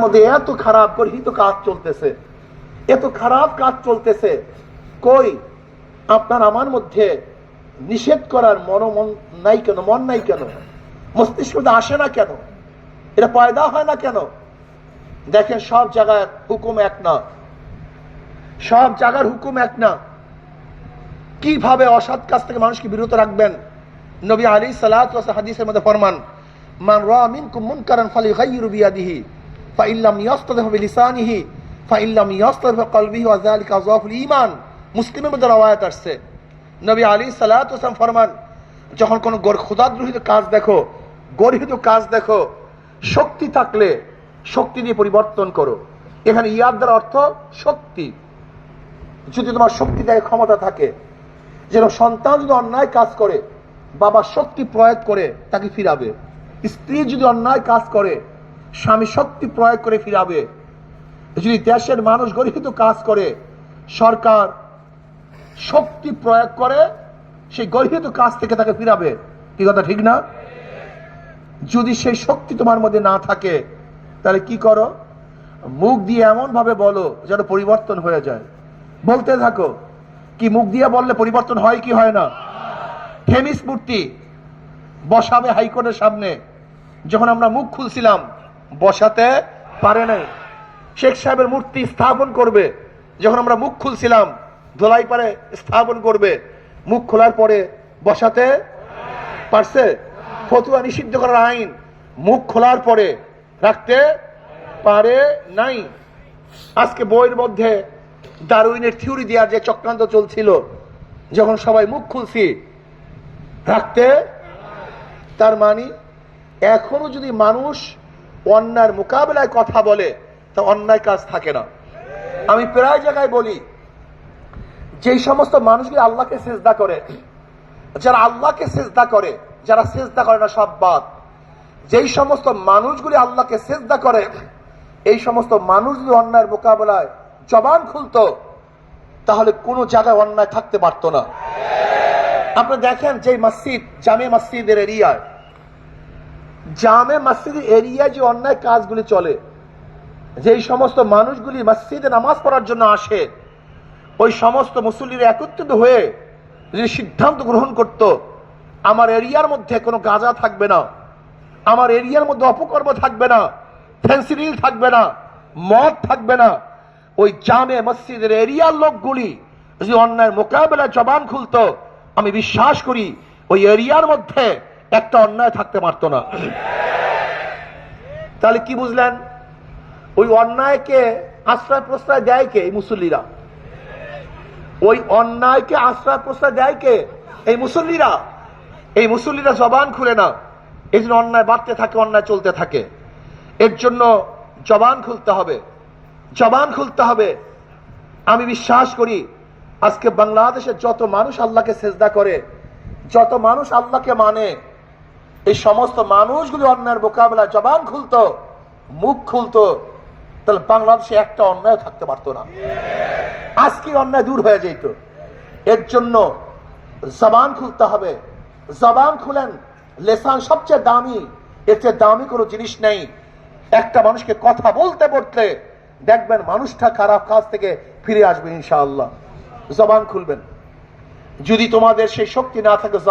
মধ্যে এত খারাপ গর্হিত কাজ চলতেছে, এত খারাপ কাজ চলতেছে, কই? আপনার আমার মধ্যে নিষেধ করার মন মন নাই কেন, মন নাই কেন? মস্তিষ্ক আসে না কেন? এটা পয়দা হয় না কেন? দেখেন, সব জায়গার হুকুম এক না। সব জায়গার হুকুম এক না। কীভাবে অসৎ কাজ থেকে মানুষকে বিরত রাখবেন? নবী আলী সালাত হাদিসের মধ্যে ফরমান, মান রা মিনকুম মুনকারান ফালিগাইয়িরু বিয়াদিহি। ফাইল্লাম ইয়াস্তাদিফ বিলিসানিহি, ফাইল্লাম ইয়াস্তাদিফ বিকলবিহি ওয়া যালিকা আযফুল ঈমান। মুসলিমের মধ্যে রওয়ায়াত আসছে। নবী আলী সালাত ওয়াসাল্লাম ফরমান, যখন কোন খোদাদ্রোহিত কাজ দেখো, গর্হিত কাজ দেখো, শক্তি থাকলে শক্তি দিয়ে পরিবর্তন করো। এখানে ইয়াদ দ্বারা অর্থ শক্তি। যদি তোমার শক্তি দেয়, ক্ষমতা থাকে। যেন সন্তান যদি অন্যায় কাজ করে, বাবা শক্তি প্রয়োগ করে, তাকে ফিরাবে। স্ত্রী যদি অন্যায় কাজ করে স্বামী শক্তি প্রয়োগ করে ফিরাবে। যদি দেশের মানুষ গরিহিত কাজ করে, সরকার শক্তি প্রয়োগ করে সেই গরিহিত কাজ থেকে তাকে ফিরাবে। কি কথা, ঠিক না? যদি সেই শক্তি তোমার মধ্যে না থাকে, তাহলে কি করো? মুখ দিয়ে এমন ভাবে বলো যেন পরিবর্তন হয়ে যায়। বলতে থাকো, কি মুখ দিয়ে বললে পরিবর্তন হয় কি হয় না? থেমিস মূর্তি বসাবে হাইকোর্টের সামনে, যখন আমরা মুখ খুলছিলাম বসাতে পারে নাই। শেখ সাহেবের মূর্তি স্থাপন করবে। যখন আমরা মুখ খুলছিলাম, ধোলাই পারে স্থাপন করবে। মুখ খোলার পরে বসাতে পারছে? ফতুয়া নিষিদ্ধ করার আইন। মুখ খোলার পরে রাখতে পারে নাই। আজকে বইয়ের মধ্যে দারুইনের থিওরি দেওয়ার যে চক্রান্ত চলছিল, যখন সবাই মুখ খুলছি, রাখতে তার মানে এখনও যদি মানুষ অন্যায়ের মোকাবেলায় কথা বলে, তা অন্যায় কাজ থাকে না। আমি প্রায় জায়গায় বলি, যেই সমস্ত মানুষগুলি আল্লাহকে সেজদা করে, যারা আল্লাহকে সেজদা করে, যারা সেজদা করে না সব বাদ, যেই সমস্ত মানুষগুলি আল্লাহকে সেজদা করে, এই সমস্ত মানুষ যদি অন্যায়ের মোকাবেলায় জবান খুলতো, তাহলে কোনো জায়গায় অন্যায় থাকতে পারতো না। আপনি দেখেন যে মসজিদ, জামে মসজিদের এরিয়ায় জামে মসজিদের এরিয়ায় যে অন্যায় কাজগুলি চলে, যেই সমস্ত মানুষগুলি মসজিদে নামাজ পড়ার জন্য আসে, ওই সমস্ত মুসল্লিরা একত্রিত হয়ে যদি সিদ্ধান্ত গ্রহণ করত, আমার এরিয়ার মধ্যে কোনো গাঁজা থাকবে না, আমার এরিয়ার মধ্যে অপকর্ম থাকবে না, ফেন্সিডিল থাকবে না, মদ থাকবে না, ওই জামে মসজিদের এরিয়ার লোকগুলি যদি অন্যায়ের মোকাবেলায় জবান খুলতো, আমি বিশ্বাস করি ওই এরিয়ার মধ্যে একটা অন্যায় থাকতে পারতো না। তাহলে কি বুঝলেন? ওই অন্যায়কে আশ্রয় প্রশ্রয় দেয় কে? এই মুসল্লিরা। ওই অন্যায়কে আশ্রয় প্রশ্রয় দেয় কে? এই মুসল্লিরা। এই মুসল্লিরা জবান খুলে না। এই জন্য অন্যায় বাড়তে থাকে, অন্যায় চলতে থাকে। এর জন্য জবান খুলতে হবে। জবান খুলতে হবে। আমি বিশ্বাস করি, আজকে বাংলাদেশের যত মানুষ আল্লাহকে সেজদা করে, যত মানুষ আল্লাহকে মানে এই সমস্ত মানুষগুলি অন্যায়ের মোকাবেলায় জবান খুলতো, মুখ খুলতো, তাহলে বাংলাদেশে একটা অন্যায় থাকতে পারতো না। আজকে অন্যায় দূর হয়ে যেত। এর জন্য জবান খুলতে হবে। জবান খুলেন, লেসান সবচেয়ে দামি, এর চেয়ে দামি কোনো জিনিস নেই। একটা মানুষকে কথা বলতে বলতে দেখবেন মানুষটা খারাপ কাজ থেকে ফিরে আসবে ইনশাআল্লাহ। জবান খুলবেন। যদি তোমাদের সেই শক্তি না থাকে